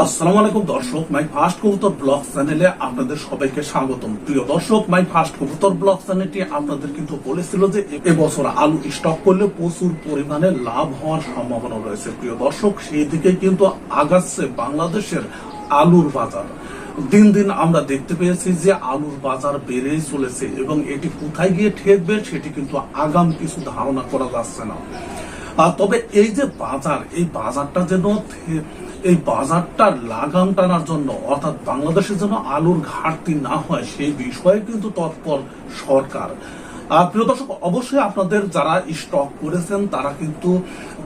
আসসালামু আলাইকুম দর্শক মাই ফার্স্ট কবুতর ব্লগ চ্যানেলে আপনাদের সবাইকে স্বাগতম। প্রিয় দর্শক মাই ফার্স্ট কবুতর ব্লগ চ্যানেলটি আপনাদের কিন্তু বলেছিল যে এবছর আলু স্টক করলে প্রচুর পরিমাণে লাভ হওয়ার সম্ভাবনা রয়েছে। প্রিয় দর্শক, সেই দিকে কিন্তু আগাচ্ছে বাংলাদেশের আলুর বাজার। দিন দিন আমরা দেখতে পেয়েছি যে আলুর বাজার বেড়েই চলেছে এবং এটি কোথায় গিয়ে ঠেকবে সেটি কিন্তু আগাম কিছু ধারণা করা যাচ্ছে না। তবে এই যে বাজার, এই বাজারটা যেন এই বাজারটা লাগাম টানার জন্য, অর্থাৎ বাংলাদেশের জন্য আলুর ঘাটতি না হয় সেই বিষয়ে কিন্তু তৎপর সরকার। প্রিয় দর্শক, অবশ্যই আপনাদের যারা স্টক করেছেন, তারা কিন্তু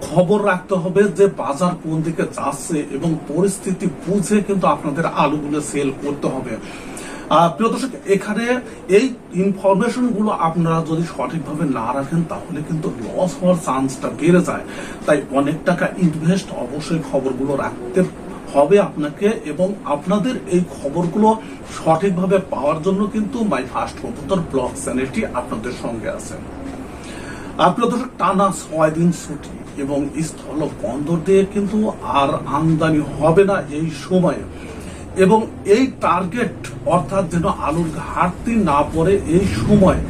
খবর রাখতে হবে যে বাজার কোন দিকে যাচ্ছে এবং পরিস্থিতি বুঝে কিন্তু আপনাদের আলুগুলো সেল করতে হবে। প্রিয় দর্শক, এখানে এই ইনফরমেশনগুলো আপনারা যদি সঠিকভাবে না রাখেন, তাহলে কিন্তু লস হওয়ার চান্সটা বেড়ে যায়। তাই অনেক টাকা ইনভেস্ট অবশ্যই খবরগুলো রাখতে হবে আপনাকে এবং আপনাদের এই খবরগুলো সঠিকভাবে পাওয়ার জন্য কিন্তু মাই ফার্স্ট কবুতর ব্লগ চ্যানেলটি আপনাদের সঙ্গে আছে। আপনার দর্শক, টানা ছয় দিন ছুটি এবং স্থল বন্দর দিয়ে কিন্তু আর আমদানি হবে না এই সময়ে। এবং এই টার্গেট অর্থাৎ যেন আলুর ঘাটতি না পড়ে এই সময়,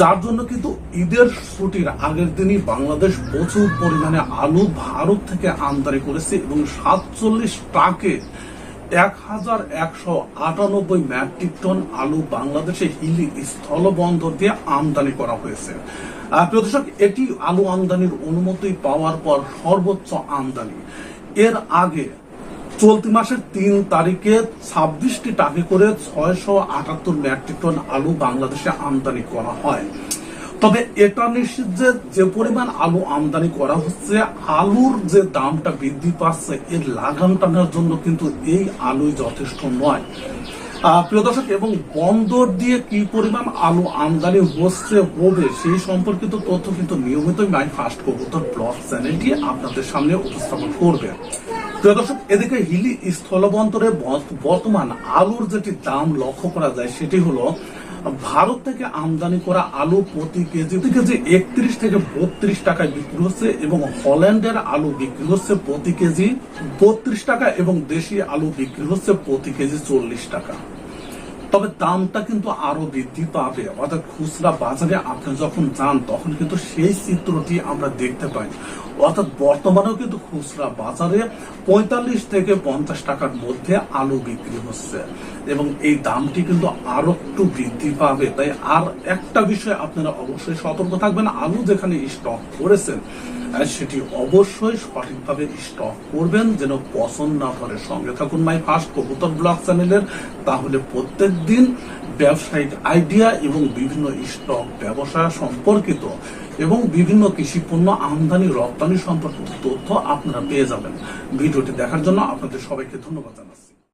যার জন্য কিন্তু ঈদের ছুটির আগের দিনই বাংলাদেশ প্রচুর পরিমাণে আলু ভারত থেকে আমদানি করেছে এবং সাতচল্লিশ ট্রাকে এক হাজার একশো আটানব্বই মেট্রিক টন আলু বাংলাদেশে হিলি স্থলবন্দর দিয়ে আমদানি করা হয়েছে। প্রিয় এটি আলু আমদানির অনুমতি পাওয়ার পর সর্বোচ্চ আমদানি। এর আগে চলতি মাসের তিন তারিখে ছাব্বিশটি টাকে করে ছয়শো আটাত্তর মেট্রিক টন আলু বাংলাদেশে আমদানি করা হয়। তবে এটা নিশ্চিত যে যে পরিমাণ আলু আমদানি করা হচ্ছে, আলুর যে দামটা বৃদ্ধি পাচ্ছে, এর লাগাম টানার জন্য কিন্তু এই আলুই যথেষ্ট নয়। প্রিয় দর্শক, এবং বন্দর দিয়ে কি পরিমাণ আলু আমদানি হচ্ছে, হবে, সেই সম্পর্কিত তথ্য কিন্তু নিয়মিতই মাই ফার্স্ট কবুতর ব্লগ চ্যানেলটি আপনাদের সামনে উপস্থাপন করবে। প্রিয় দর্শক, এদিকে হিলি স্থলবন্দরে বর্ত- বর্তমান আলুর যেটি দাম লক্ষ্য করা যায়, সেটি হলো ভারত থেকে আমদানি করা আলু প্রতি কেজি কেজি একত্রিশ থেকে বত্রিশ টাকায় বিক্রি হচ্ছে এবং হল্যান্ডের আলু বিক্রি হচ্ছে প্রতি কেজি বত্রিশ টাকা এবং দেশি আলু বিক্রি হচ্ছে প্রতি কেজি চল্লিশ টাকা। তবে দামটা কিন্তু আরও বৃদ্ধি পাবে। অর্থাৎ খুচরা বাজারে আপনি যখন যান, তখন কিন্তু সেই চিত্রটি আমরা দেখতে পাই। অর্থাৎ বর্তমানেও কিন্তু খুচরা বাজারে পঁয়তাল্লিশ থেকে পঞ্চাশ টাকার মধ্যে আলু বিক্রি হচ্ছে। এবং এই দামটি কিন্তু আরও একটু বৃদ্ধি পাবে। তাই আর একটা বিষয় আপনারা অবশ্যই সতর্ক থাকবেন, আলু যেখানে স্টক করেছেন সেটি অবশ্যই সঠিকভাবে স্টক করবেন, যেন পছন্দ না করে সঙ্গে থাকুন মাই ফার্স্ট কবুতর ব্লগ চ্যানেলের। তাহলে প্রত্যেক দিন ব্যবসায়িক আইডিয়া এবং বিভিন্ন স্টক ব্যবসা সম্পর্কিত এবং বিভিন্ন কৃষি পণ্য আমদানি, রপ্তানি সম্পর্কিত তথ্য আপনারা পেয়ে যাবেন। ভিডিওটি দেখার জন্য আপনাদের সবাইকে ধন্যবাদ জানাচ্ছি।